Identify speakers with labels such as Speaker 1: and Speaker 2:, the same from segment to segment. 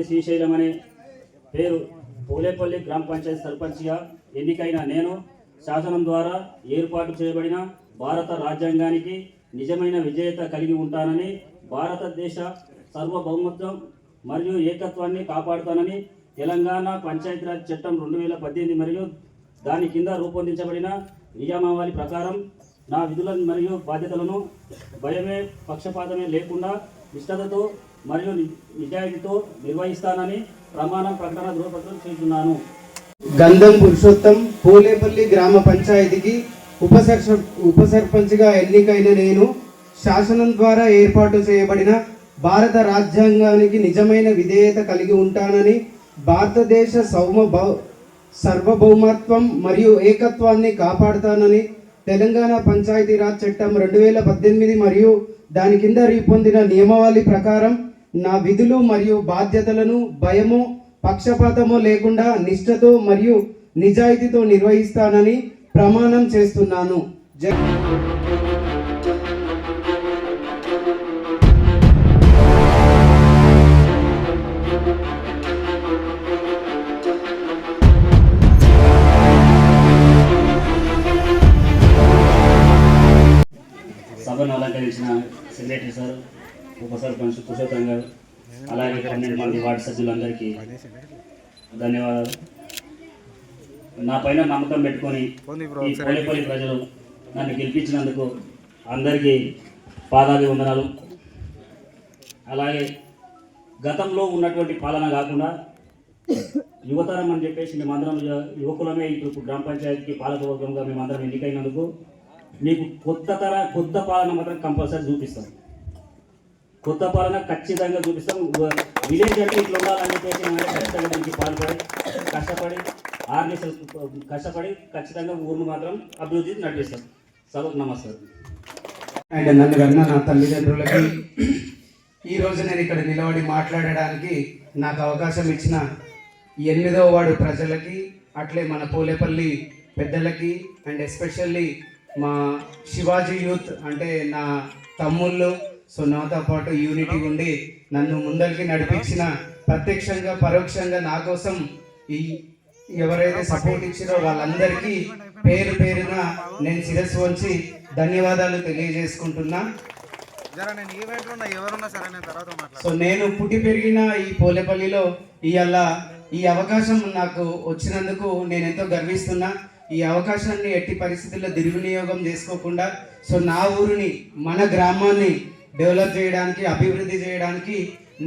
Speaker 1: శ్రీశైలం అనే పేరు పూలేపల్లి గ్రామ పంచాయతీ సర్పంచ్గా ఎన్నికైన నేను శాసనం ద్వారా ఏర్పాటు చేయబడిన భారత రాజ్యాంగానికి నిజమైన విజేత కలిగి ఉంటానని భారతదేశ సార్వభౌమత్వం మరియు ఏకత్వాన్ని కాపాడుతానని తెలంగాణ పంచాయతీరాజ్ చట్టం రెండు వేల పద్దెనిమిది మరియు దాని కింద రూపొందించబడిన నియమావళి ప్రకారం నా విధులను మరియు బాధ్యతలను భయమే పక్షపాతమే లేకుండా నిష్ఠతతో మరియు నిజాయితీతో నిర్వహిస్తానని ప్రమాణం ప్రకటన ధృవపత్రం చేస్తున్నాను.
Speaker 2: గంధం పురుషోత్తం పూలేపల్లి గ్రామ పంచాయతీకి ఉప సర్ప ఉప సర్పంచ్గా ఎన్నికైన నేను శాసనం ద్వారా ఏర్పాటు చేయబడిన భారత రాజ్యాంగానికి నిజమైన విధేయత కలిగి ఉంటానని భారతదేశ సౌమ భౌ సార్వభౌమత్వం మరియు ఏకత్వాన్ని కాపాడుతానని తెలంగాణ పంచాయతీరాజ్ చట్టం రెండు వేల పద్దెనిమిది మరియు దాని కింద రూపొందిన నియమావళి ప్రకారం నా విధులు మరియు బాధ్యతలను భయము పక్షపాతము లేకుండా నిష్ఠతో మరియు నిజాయితీతో నిర్వహిస్తానని ప్రమాణం చేస్తున్నాను.
Speaker 1: సభను అలంకరించిన సెక్రటరీ సార్ ఉప సర్పంచ్ పురుషోత్తం గారు అలాగే పన్నెండు మంది వార్డు సభ్యులందరికీ ధన్యవాదాలు. నా పైన నమ్మకం పెట్టుకొని ఈ పోలేపల్లి ప్రజలు నన్ను గెలిపించినందుకు అందరికీ పాదాభివందనాలు. అలాగే గతంలో ఉన్నటువంటి పాలన కాకుండా యువతరం అని చెప్పేసి మేమందరం యువకులమే ఇప్పుడు గ్రామ పంచాయతీకి పాలకవర్గంగా మేమందరం ఎన్నికైనందుకు మీకు కొత్త తర కొత్త పాలన మాత్రం కంపల్సరీ చూపిస్తాం. కొత్త పాలన ఖచ్చితంగా చూపిస్తాం. విలేజ్ అంటే ఇట్లా ఉండాలని చెప్పేసి మేమైతే ఖచ్చితంగా దానికి పాల్పడి కష్టపడి ఆర్గనైజేషన్ కష్టపడి ఖచ్చితంగా ఊరిని మాత్రం అభివృద్ధి నడిపిస్తాం. సభకు నమస్కారం.
Speaker 2: అండ్ నన్ను కన్నా నా తల్లిదండ్రులకి ఈరోజు నేను ఇక్కడ నిలబడి మాట్లాడడానికి నాకు అవకాశం ఇచ్చిన ఎనిమిదవ వాడు ప్రజలకి అట్లే మన పోలేపల్లి పెద్దలకి అండ్ ఎస్పెషల్లీ మా శివాజీ యూత్ అంటే నా తమ్ముళ్ళు సో నాతో పాటు యూనిటీ ఉండి నన్ను ముందరికి నడిపించిన ప్రత్యక్షంగా పరోక్షంగా నా కోసం ఈ ఎవరైతే సపోర్ట్ ఇచ్చారో వాళ్ళందరికీ పేరు పేరున నేను శిరస్సు వంచి ధన్యవాదాలు తెలియజేసుకుంటున్నా. సో నేను పుట్టి పెరిగిన ఈ పోలేపల్లిలో ఇవాళ ఈ అవకాశం నాకు వచ్చినందుకు నేను ఎంతో గర్విస్తున్నా. ఈ అవకాశాన్ని ఎట్టి పరిస్థితుల్లో దుర్వినియోగం చేసుకోకుండా సో నా ఊరిని మన గ్రామాన్ని డెవలప్ చేయడానికి అభివృద్ధి చేయడానికి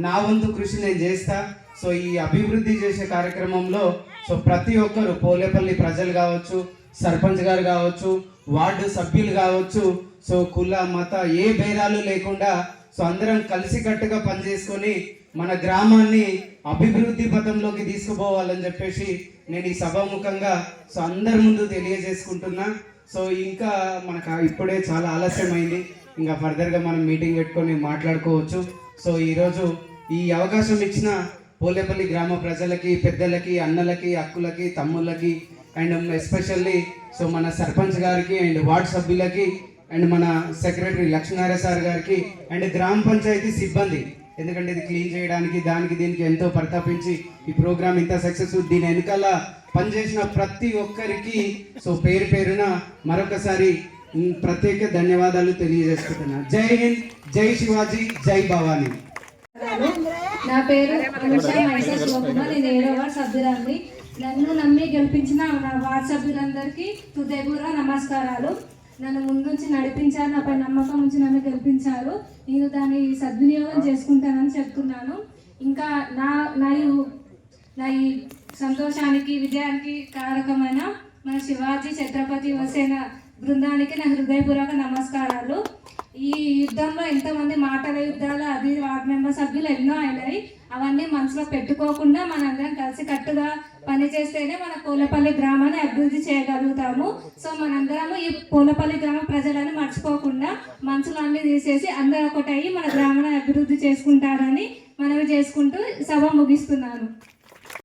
Speaker 2: నా వంతు కృషి నేను చేస్తా. సో ఈ అభివృద్ధి చేసే కార్యక్రమంలో సో ప్రతి ఒక్కరు పోలేపల్లి ప్రజలు కావచ్చు సర్పంచ్ గారు కావచ్చు వార్డు సభ్యులు కావచ్చు సో కుల మత ఏ భేదాలు లేకుండా సో అందరం కలిసికట్టుగా పనిచేసుకొని మన గ్రామాన్ని అభివృద్ధి పథంలోకి తీసుకుపోవాలని చెప్పేసి నేను ఈ సభాముఖంగా సో అందరి ముందు తెలియజేసుకుంటున్నా. సో ఇంకా మనకు ఇప్పుడే చాలా ఆలస్యమైంది. ఇంకా ఫర్దర్గా మనం మీటింగ్ పెట్టుకొని మాట్లాడుకోవచ్చు. సో ఈరోజు ఈ అవకాశం ఇచ్చిన పోలేపల్లి గ్రామ ప్రజలకి పెద్దలకి అన్నలకి అక్కులకి తమ్ముళ్ళకి అండ్ ఎస్పెషల్లీ సో మన సర్పంచ్ గారికి అండ్ వార్డ్ సభ్యులకి అండ్ మన సెక్రటరీ లక్ష్మీనారాయణ సార్ గారికి అండ్ గ్రామ పంచాయతీ సిబ్బంది. ఎందుకంటే ఇది క్లీన్ చేయడానికి దానికి దీనికి ఎంతో పరితాపించి ఈ ప్రోగ్రామ్ ఇంత సక్సెస్ దీని వెనకాల పనిచేసిన ప్రతి ఒక్కరికి సో పేరు పేరున మరొకసారి ప్రత్యేక ధన్యవాదాలు తెలియజేసుకుంటున్నా. జై హింద్ జై శివాజీ జై భవానీ.
Speaker 3: నా పేరు అనుష నేను ఏడవ నన్ను నమ్మి గెలిపించిన నా వార్డ్ సభ్యులందరికీ హృదయపూర్వ నమస్కారాలు. నన్ను ముందుంచి నడిపించారు నాపై నమ్మకం ఉంచి నన్ను గెలిపించారు. నేను దాన్ని సద్వినియోగం చేసుకుంటానని చెప్తున్నాను. ఇంకా నా నా నా ఈ సంతోషానికి విజయానికి కారకమైన మన శివాజీ ఛత్రపతి వసేన బృందానికి నా హృదయపూర్వక నమస్కారాలు. ఈ యుద్ధంలో ఎంతమంది మాటల యుద్ధాలు అది వార్డ్ మెంబర్ సభ్యులు ఎన్నో అయినాయి. అవన్నీ మనసులో పెట్టుకోకుండా మనందరం కలిసి కట్టుగా పనిచేస్తేనే మన పూలపల్లి గ్రామాన్ని అభివృద్ధి చేయగలుగుతాము. సో మనందరము ఈ పూలపల్లి గ్రామ ప్రజలను మర్చిపోకుండా మనసులో అన్ని తీసేసి అందరూ ఒకటయ్యి మన గ్రామాన్ని అభివృద్ధి చేసుకుంటారని మనవి చేసుకుంటూ సభ ముగిస్తున్నాను.